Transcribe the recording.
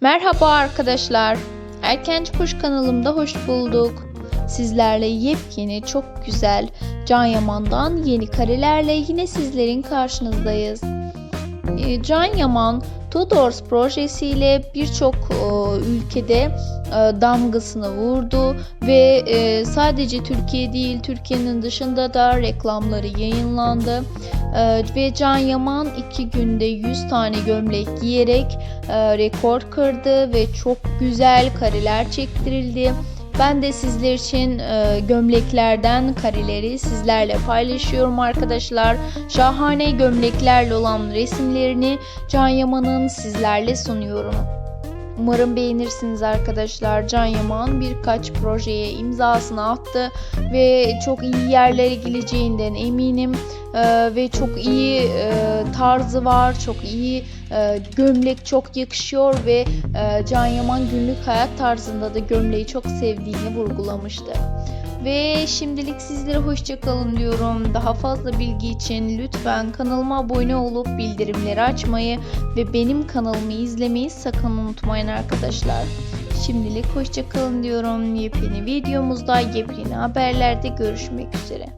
Merhaba arkadaşlar. Erkenci Kuş kanalımda hoş bulduk. Sizlerle yepyeni, çok güzel Can Yaman'dan yeni karelerle yine sizlerin karşınızdayız. Ee, Can Yaman, Tudors projesiyle birçok e, ülkede e, damgasını vurdu ve e, sadece Türkiye değil Türkiye'nin dışında da reklamları yayınlandı. Ve Can Yaman iki günde 100 tane gömlek giyerek rekor kırdı ve çok güzel kareler çektirildi. Ben de sizler için e, gömleklerden kareleri sizlerle paylaşıyorum arkadaşlar. Şahane gömleklerle olan resimlerini Can Yaman'ın sizlerle sunuyorum. Umarım beğenirsiniz arkadaşlar. Can Yaman birkaç projeye imzasını attı ve çok iyi yerlere geleceğinden eminim. Ee, ve çok iyi e, tarzı var, çok iyi e, gömlek çok yakışıyor ve e, Can Yaman günlük hayat tarzında da gömleği çok sevdiğini vurgulamıştı. Ve şimdilik sizlere hoşçakalın diyorum. Daha fazla bilgi için lütfen kanalıma abone olup bildirimleri açmayı ve benim kanalımı izlemeyi sakın unutmayın arkadaşlar. Şimdilik hoşçakalın diyorum. Yepyeni videomuzda, yepyeni haberlerde görüşmek üzere.